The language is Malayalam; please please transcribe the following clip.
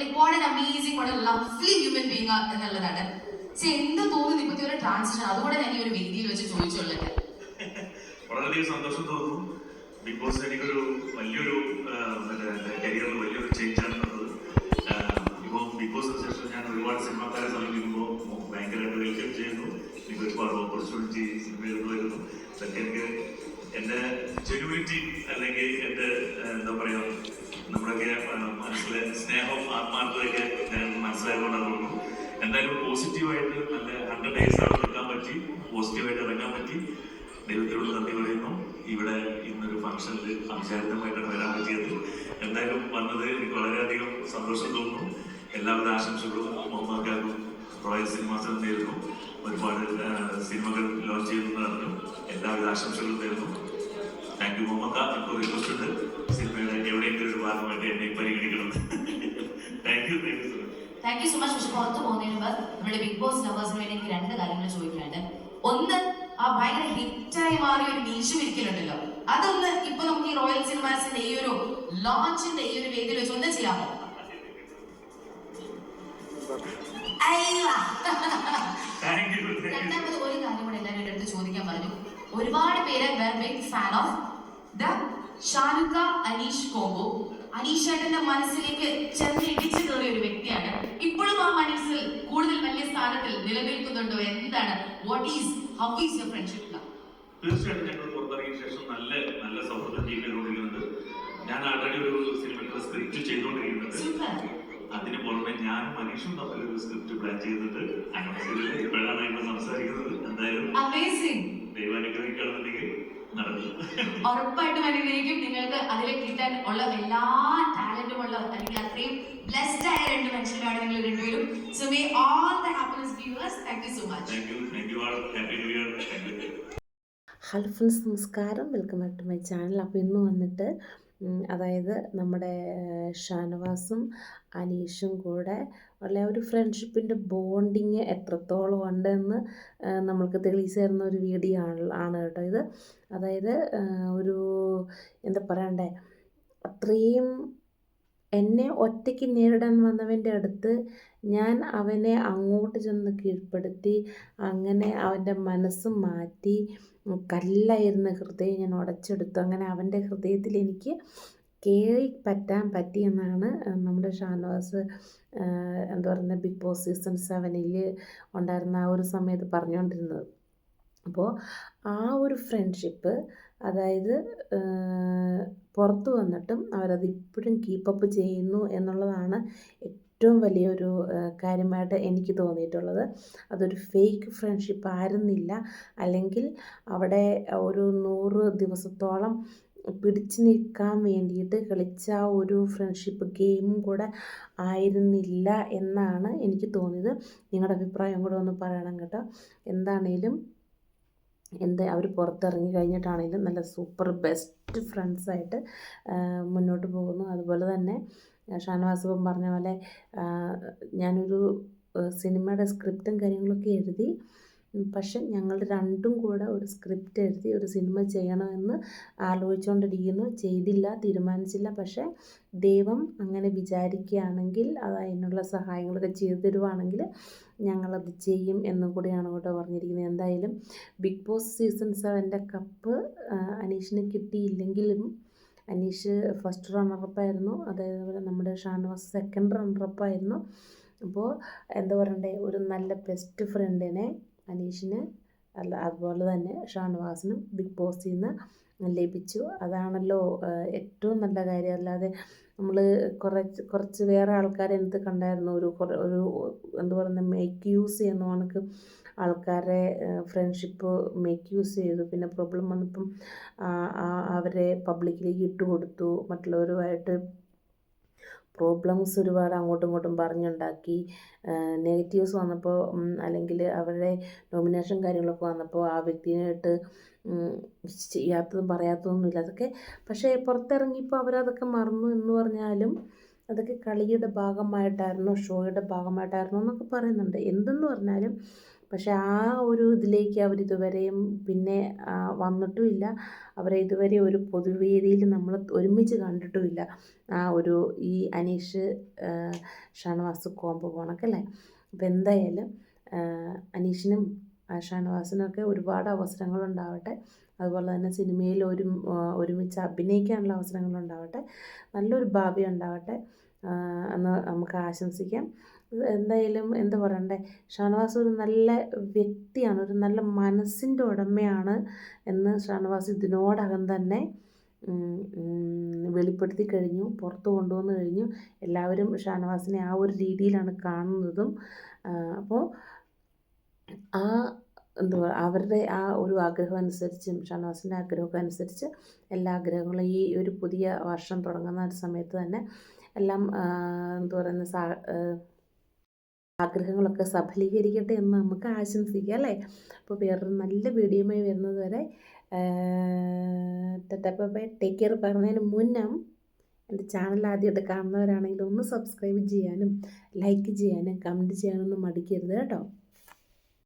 Like what an amazing what a lovely human being എന്നുള്ളതാണ്. പക്ഷെ എന്ത് തോന്നുന്നു ഇപ്പത്തെ ഒരു ട്രാൻസിഷൻ അതുകൂടെ ഞാൻ ഈ ഒരു വേദിയിൽ വെച്ച് ചോദിച്ചുള്ളത്. വളരെയധികം സന്തോഷം തോന്നുന്നു. ബിഗ് ബോസ് എനിക്കൊരു വലിയൊരു കരിയറിൽ വലിയൊരു ചേഞ്ച് ആണ് തന്നത് ഇപ്പോൾ ബിഗ് ബോസിന് ശേഷം ഞാൻ ഒരുപാട് സിനിമാക്കാരെ സമീപിക്കുമ്പോൾ ഭയങ്കരമായിട്ട് വെൽക്കം ചെയ്യുന്നു. എനിക്ക് ഒരുപാട് ഓപ്പർച്യൂണിറ്റി സിനിമയിൽ വരുന്നു. ഇതൊക്കെ എനിക്ക് എന്റെ ജെനുവിറ്റി അല്ലെങ്കിൽ എന്റെ എന്താ പറയുക നമ്മുടെയൊക്കെ മനസ്സിലെ സ്നേഹം ആത്മാർത്ഥതയൊക്കെ ഞാൻ മനസ്സിലായതുകൊണ്ട് തോന്നുന്നു എന്തായാലും പോസിറ്റീവായിട്ട് നല്ല ഹൺഡ്രഡ് ഡേയ്സ് ആണ് നിൽക്കാൻ പറ്റി പോസിറ്റീവായിട്ട് ഇറങ്ങാൻ പറ്റി. ദൈവത്തിനോട് നന്ദി പറയുന്നു. ഇവിടെ ഇന്നൊരു ഫംഗ്ഷനിൽ അവിചാരിതമായിട്ടാണ് വരാൻ പറ്റിയത്. എന്തായാലും വന്നത് എനിക്ക് വളരെയധികം സന്തോഷം തോന്നുന്നു. എല്ലാവിധ ആശംസകളും മുഹമ്മദ് റോയൽ സിനിമാസിൽ നേരുന്നു. ഒരുപാട് സിനിമകൾ ലോഞ്ച് ചെയ്യുന്നു എല്ലാവരുടെ ആശംസകളും നേരുന്നു. Thank you Muhammad thank you so much പക്ഷെ പുറത്ത് പോകുന്നതിന് മുമ്പ് നമ്മുടെ ബിഗ് ബോസ് ലവേഴ്സിന് വേണ്ടി എനിക്ക് രണ്ട് കാര്യങ്ങൾ ചോദിക്കാനുണ്ട്. ഒന്ന് ആ ഭയങ്കര ഹിറ്റായി മാറിയ ഒരു മീശു ഇരിക്കലുണ്ടല്ലോ അതൊന്ന് ഇപ്പൊ നമുക്ക് ഈ റോയൽ സിനിമാസിന്റെ ഈ ഒരു ലോഞ്ചിന്റെ ഈ ഒരു വേദിയിൽ വെച്ച് ഒന്ന് ചെയ്യാമോ? രണ്ടാമത് ഒരു കാര്യം കൂടെ എല്ലാവരും എന്റെ അടുത്ത് ചോദിക്കാൻ പറഞ്ഞു. ഒരുപാട് പേര് ബിഗ് ഫാൻ ഓഫ് ദ ഷാനുഖ അനീഷ് കോംബോ അനീഷ് ഏട്ടന്റെ മനസ്സിലേക്ക് ചെന്ന് ഇടിച്ചു കയറിയ ഒരു വ്യക്തിയാണ് ഇപ്പോഴും ആ മനസ്സിൽ കൂടുതൽ വലിയ സ്ഥാനത്തിൽ നിലനിൽക്കുന്നുണ്ടോ എന്താണ് what is how is your friendship തീർച്ചയായിട്ടും ഞങ്ങൾ പുറത്തിറങ്ങിയ ശേഷം നല്ല നല്ല സൗഹൃദം ചെയ്തുകൊണ്ടിരിക്കുന്നുണ്ട് ഞാൻ ആൾറെഡി ഒരു സിനിമയ്ക്ക് സ്ക്രിപ്റ്റ് ചെയ്തുകൊണ്ടിരിക്കുന്നുണ്ട്. അതിന് പുറമെ ഞാൻ മനീഷും തമ്മിൽ ഒരു സ്ക്രിപ്റ്റ് പ്ലാൻ ചെയ്തിട്ട് ഇപ്പോഴാണ് ഞങ്ങൾ സംസാരിക്കുന്നത്. എന്തായാലും അമേസിംഗ് ദൈവം അനുഗ്രഹിക്കുകയാണെന്നുണ്ടെങ്കിൽ നടക്കും. ഉറപ്പായിട്ടും അനുഗ്രഹിക്കും. നിങ്ങൾക്ക് അതിൽ കിട്ടാൻ ഉള്ള എല്ലാ ടാലന്റും ഉള്ള അല്ലെങ്കിൽ അത്രയും ബ്ലെസ്ഡ് ആയ രണ്ട് മനുഷ്യരാണ് നിങ്ങൾ രണ്ടുപേരും. So may all the happiness viewers thank you so much thank you thank you all happy new year thank you hello friends നമസ്കാരം. Welcome back to my channel അപ്പോൾ ഇന്ന് വന്നിട്ട് അതായത് നമ്മുടെ ഷാനവാസും അനീഷും കൂടെ ഉള്ള ഒരു ഫ്രണ്ട്ഷിപ്പിന്റെ ബോണ്ടിങ് എത്രത്തോളം ഉണ്ടെന്ന് നമ്മൾക്ക് തെളിയിച്ചു തരുന്ന ഒരു വീഡിയോ ആണ് ആണ് കേട്ടോ ഇത്. അതായത് ഒരു എന്താ പറയണ്ടേ അത്രയും എന്നെ ഒറ്റയ്ക്ക് നേരിടാൻ വന്നവന്റെ അടുത്ത് ഞാൻ അവനെ അങ്ങോട്ട് ചെന്ന് കീഴ്പ്പെടുത്തി അങ്ങനെ അവന്റെ മനസ്സ് മാറ്റി കല്ലായിരുന്ന ഹൃദയം ഞാൻ ഉടച്ചെടുത്തു. അങ്ങനെ അവന്റെ ഹൃദയത്തിൽ എനിക്ക് കയറി പറ്റാൻ പറ്റിയെന്നാണ് നമ്മുടെ ഷാനവാസ് എന്താ പറയുന്നത് ബിഗ് ബോസ് സീസൺ സെവനിൽ ഉണ്ടായിരുന്ന ആ ഒരു സമയത്ത് പറഞ്ഞുകൊണ്ടിരുന്നത്. അപ്പോൾ ആ ഒരു ഫ്രണ്ട്ഷിപ്പ് അതായത് പുറത്ത് വന്നിട്ടും അവരത് ഇപ്പോഴും കീപ്പപ്പ് ചെയ്യുന്നു എന്നുള്ളതാണ് ഏറ്റവും വലിയൊരു കാര്യമായിട്ട് എനിക്ക് തോന്നിയിട്ടുള്ളത്. അതൊരു ഫേക്ക് ഫ്രണ്ട്ഷിപ്പ് ആയിരുന്നില്ല. അല്ലെങ്കിൽ അവിടെ ഒരു നൂറ് ദിവസത്തോളം പിടിച്ചു നിൽക്കാൻ വേണ്ടിയിട്ട് കളിച്ച ഒരു ഫ്രണ്ട്ഷിപ്പ് ഗെയിമും കൂടെ ആയിരുന്നില്ല എന്നാണ് എനിക്ക് തോന്നിയത്. നിങ്ങളുടെ അഭിപ്രായം കൂടെ ഒന്ന് പറയണം കേട്ടോ. എന്താണേലും എന്ത് അവർ പുറത്തിറങ്ങി കഴിഞ്ഞിട്ടാണെങ്കിലും നല്ല സൂപ്പർ ബെസ്റ്റ് ഫ്രണ്ട്സായിട്ട് മുന്നോട്ട് പോകുന്നു. അതുപോലെ തന്നെ ഷാനവാസ് ഇപ്പം പറഞ്ഞ പോലെ ഞാനൊരു സിനിമയുടെ സ്ക്രിപ്റ്റും കാര്യങ്ങളൊക്കെ എഴുതി പക്ഷെ ഞങ്ങൾ രണ്ടും കൂടെ ഒരു സ്ക്രിപ്റ്റ് എഴുതി ഒരു സിനിമ ചെയ്യണമെന്ന് ആലോചിച്ചുകൊണ്ടിരിക്കുന്നു ചെയ്തില്ല തീരുമാനിച്ചില്ല. പക്ഷേ ദൈവം അങ്ങനെ വിചാരിക്കുകയാണെങ്കിൽ അത് അതിനുള്ള സഹായങ്ങളൊക്കെ ചെയ്തു തരുവാണെങ്കിൽ ഞങ്ങളത് ചെയ്യും എന്നും കൂടിയാണ് കേട്ടോ പറഞ്ഞിരിക്കുന്നത്. എന്തായാലും ബിഗ് ബോസ് സീസൺ സെവന്റെ കപ്പ് അനീഷിന് കിട്ടിയില്ലെങ്കിലും അനീഷ് ഫസ്റ്റ് റണ്ണറപ്പായിരുന്നു അതേപോലെ നമ്മുടെ ഷാനവാസ് സെക്കൻഡ് റണ്ണറപ്പായിരുന്നു അപ്പോൾ എന്താ പറയണ്ടേ ഒരു നല്ല ബെസ്റ്റ് ഫ്രണ്ടിനെ അനീഷിന് അല്ല അതുപോലെ തന്നെ ഷാനവാസിനും ബിഗ് ബോസിൽ നിന്ന് ലഭിച്ചു. അതാണല്ലോ ഏറ്റവും നല്ല കാര്യം. അല്ലാതെ നമ്മൾ കുറച്ച് കുറച്ച് വേറെ ആൾക്കാരെ എന്ത് കണ്ടായിരുന്നു. ഒരു ഒരു എന്താ പറയുന്നത് മേക്ക് യൂസ് ചെയ്യുന്ന കണക്ക് ആൾക്കാരെ ഫ്രണ്ട്ഷിപ്പ് മേക്ക് യൂസ് ചെയ്തു. പിന്നെ പ്രോബ്ലം വന്നപ്പം അവരെ പബ്ലിക്കിലേക്ക് ഇട്ട് കൊടുത്തു മറ്റുള്ളവരുമായിട്ട് പ്രോബ്ലംസ് ഒരുപാട് അങ്ങോട്ടും ഇങ്ങോട്ടും പറഞ്ഞുണ്ടാക്കി നെഗറ്റീവ്സ് വന്നപ്പോൾ അല്ലെങ്കിൽ അവരുടെ നോമിനേഷൻ കാര്യങ്ങളൊക്കെ വന്നപ്പോൾ ആ വ്യക്തിയായിട്ട് ചെയ്യാത്തതും പറയാത്തതൊന്നുമില്ല. അതൊക്കെ പക്ഷേ പുറത്തിറങ്ങിയപ്പോൾ അവരതൊക്കെ മറന്നു എന്ന് പറഞ്ഞാലും അതൊക്കെ കളിയുടെ ഭാഗമായിട്ടായിരുന്നു ഷോയുടെ ഭാഗമായിട്ടായിരുന്നു എന്നൊക്കെ പറയുന്നുണ്ട്. എന്തെന്ന് പറഞ്ഞാലും പക്ഷേ ആ ഒരു ഇതിലേക്ക് അവരിതുവരെയും പിന്നെ വന്നിട്ടുമില്ല. അവരെ ഇതുവരെ ഒരു പൊതുവേദിയിൽ നമ്മൾ ഒരുമിച്ച് കണ്ടിട്ടുമില്ല. ആ ഒരു ഈ അനീഷ് ഷാനവാസ് കോംബോ കണക്കല്ലേ അപ്പോൾ എന്തായാലും അനീഷിനും ഷാനവാസിനൊക്കെ ഒരുപാട് അവസരങ്ങളുണ്ടാവട്ടെ. അതുപോലെ തന്നെ സിനിമയിൽ ഒരു ഒരുമിച്ച് അഭിനയിക്കാനുള്ള അവസരങ്ങളുണ്ടാവട്ടെ. നല്ലൊരു ഭാവി ഉണ്ടാവട്ടെ. എന്ന് നമുക്ക് ആശംസിക്കാം. എന്തായാലും എന്താ പറയണ്ടേ? ഷാനവാസ് ഒരു നല്ല വ്യക്തിയാണ് ഒരു നല്ല മനസ്സിന്റെ ഉടമയാണ് എന്ന് ഷാനവാസ് ഇതിനോടകം തന്നെ വെളിപ്പെടുത്തി കഴിഞ്ഞു പുറത്ത് കൊണ്ടുവന്ന് കഴിഞ്ഞു. എല്ലാവരും ഷാനവാസിനെ ആ ഒരു രീതിയിലാണ് കാണുന്നതും. അപ്പോൾ ആ എന്തുവാ അവരുടെ ആ ഒരു ആഗ്രഹം അനുസരിച്ച് ഷാനവാസിന്റെ ആഗ്രഹമൊക്കെ അനുസരിച്ച് എല്ലാ ആഗ്രഹങ്ങളും ഈ ഒരു പുതിയ വർഷം തുടങ്ങുന്ന ഒരു സമയത്ത് തന്നെ എല്ലാം എന്തു പറയുന്ന സാ ആഗ്രഹങ്ങളൊക്കെ സഫലീകരിക്കട്ടെ എന്ന് നമുക്ക് ആശംസിക്കാം അല്ലേ? അപ്പോൾ വേറൊരു നല്ല വീഡിയോയുമായി വരുന്നത് വരെ ബൈ ടേക്ക് കെയർ പറഞ്ഞതിന് മുന്നം എന്റെ ചാനൽ ആദ്യമായിട്ട് കാണുന്നവരാണെങ്കിൽ ഒന്ന് സബ്സ്ക്രൈബ് ചെയ്യാനും ലൈക്ക് ചെയ്യാനും കമന്റ് ചെയ്യാനൊന്നും മടിക്കരുത് കേട്ടോ.